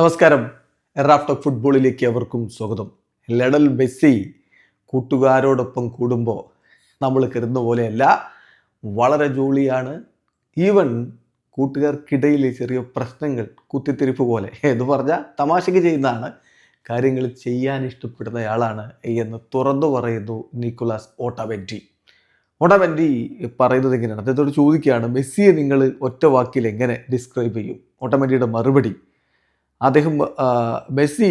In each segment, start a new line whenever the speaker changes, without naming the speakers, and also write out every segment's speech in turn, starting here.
നമസ്കാരം. റാഫ്റ്റോക്ക് ഫുട്ബോളിലേക്ക് അവർക്കും സ്വാഗതം. ലഡൽ മെസ്സി കൂട്ടുകാരോടൊപ്പം കൂടുമ്പോൾ നമ്മൾ കരുതുന്ന പോലെയല്ല വളരെ ജോളിയാണ്. ഈവൻ കൂട്ടുകാർക്കിടയിൽ ചെറിയ പ്രശ്നങ്ങൾ കുത്തിത്തിരിപ്പ് പോലെ എന്ന് പറഞ്ഞാൽ തമാശയ്ക്ക് ചെയ്യുന്നതാണ്. കാര്യങ്ങൾ ചെയ്യാൻ ഇഷ്ടപ്പെടുന്നയാളാണ് എന്ന് തുറന്നു പറയുന്നു നിക്കോളാസ് ഓട്ടവെന്റി ഓട്ടവെന്റി പറയുന്നത് എങ്ങനെയാണ് അദ്ദേഹത്തോട് ചോദിക്കുകയാണ് മെസ്സിയെ നിങ്ങൾ ഒറ്റ വാക്കിൽ എങ്ങനെ ഡിസ്ക്രൈബ് ചെയ്യും? ഓട്ടോമാറ്റിയുടെ മറുപടി അദ്ദേഹം മെസ്സി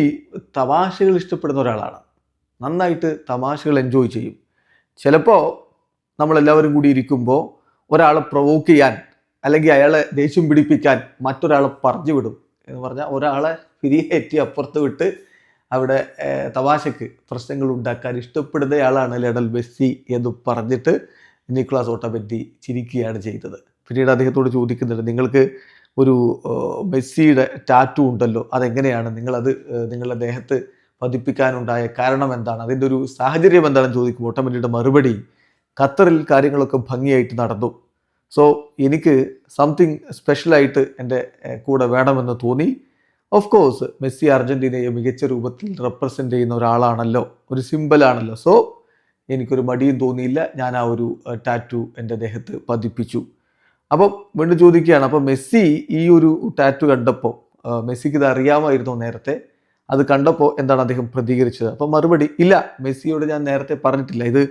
തമാശകൾ ഇഷ്ടപ്പെടുന്ന ഒരാളാണ്. നന്നായിട്ട് തമാശകൾ എൻജോയ് ചെയ്യും. ചിലപ്പോൾ നമ്മളെല്ലാവരും കൂടി ഇരിക്കുമ്പോൾ ഒരാളെ പ്രൊവോക്ക് ചെയ്യാൻ അല്ലെങ്കിൽ അയാളെ ദേഷ്യം പിടിപ്പിക്കാൻ മറ്റൊരാളെ പറഞ്ഞു വിടും എന്ന് പറഞ്ഞാൽ ഒരാളെ പിരിയേറ്റി അപ്പുറത്ത് വിട്ട് അവിടെ തമാശക്ക് പ്രശ്നങ്ങൾ ഉണ്ടാക്കാൻ ഇഷ്ടപ്പെടുന്നയാളാണ് ലഡൽ മെസ്സി എന്ന് പറഞ്ഞിട്ട് നിക്ലാസ് ഓട്ടോബെറ്റി ചിരിക്കുകയാണ് ചെയ്തത്. പിന്നീട് അദ്ദേഹത്തോട് ചോദിക്കുന്നുണ്ട് നിങ്ങൾക്ക് ഒരു മെസ്സിയുടെ ടാറ്റു ഉണ്ടല്ലോ അതെങ്ങനെയാണ്? നിങ്ങളത് നിങ്ങളുടെ ദേഹത്ത് പതിപ്പിക്കാനുണ്ടായ കാരണം എന്താണ്? അതിന്റെ ഒരു സാഹചര്യം എന്താണെന്ന് ചോദിക്കുമ്പോൾ ഓട്ടോമാറ്റിയുടെ മറുപടി ഖത്തറിൽ കാര്യങ്ങളൊക്കെ ഭംഗിയായിട്ട് നടന്നു. സോ എനിക്ക് സംതിങ് സ്പെഷ്യലായിട്ട് എന്റെ കൂടെ വേണമെന്ന് തോന്നി. ഓഫ് കോഴ്സ് മെസ്സി അർജന്റീനയെ മികച്ച രൂപത്തിൽ റെപ്രസെന്റ് ചെയ്യുന്ന ഒരാളാണല്ലോ ഒരു സിമ്പിളാണല്ലോ സോ എനിക്കൊരു മടിയും തോന്നിയില്ല. ഞാൻ ആ ഒരു ടാറ്റു എന്റെ ദേഹത്ത് പതിപ്പിച്ചു. അപ്പം വീണ്ടും ചോദിക്കുകയാണ് അപ്പം മെസ്സി ഈ ഒരു ടാറ്റു കണ്ടപ്പോൾ മെസ്സിക്ക് ഇത് അറിയാമായിരുന്നു നേരത്തെ? അത് കണ്ടപ്പോൾ എന്താണ് അദ്ദേഹം പ്രതികരിച്ചത്? അപ്പം മറുപടി ഇല്ല മെസ്സിയോട് ഞാൻ നേരത്തെ പറഞ്ഞിട്ടില്ല. ഇത്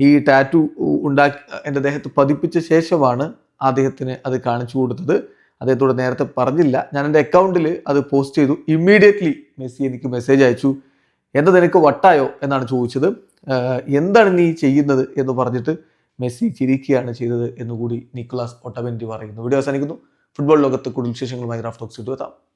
ഈ ടാറ്റു ഉണ്ടാക്കി എന്റെ ദേഹത്ത് പതിപ്പിച്ച ശേഷമാണ് അദ്ദേഹത്തിന് അത് കാണിച്ചു കൊടുത്തത്. അദ്ദേഹത്തോട് നേരത്തെ പറഞ്ഞില്ല. ഞാൻ എന്റെ അക്കൗണ്ടിൽ അത് പോസ്റ്റ് ചെയ്തു. ഇമ്മീഡിയറ്റ്ലി മെസ്സി എനിക്ക് മെസ്സേജ് അയച്ചു. എന്താ നിനക്ക് വട്ടായോ? എന്നാണ് ചോദിച്ചത്. എന്താണ് നീ ചെയ്യുന്നത്? എന്ന് പറഞ്ഞിട്ട് മെസ്സി ചിരിക്കുകയാണ് ചെയ്തത് എന്നുകൂടി നിക്കോളാസ് ഒട്ടവെന്റി പറയുന്നു. വീഡിയോ അവസാനിക്കുന്നു. ഫുട്ബോൾ ലോകത്ത് കൂടുതൽ വിശേഷങ്ങളുമായി റാഫ് ഇട്ടു എത്താം.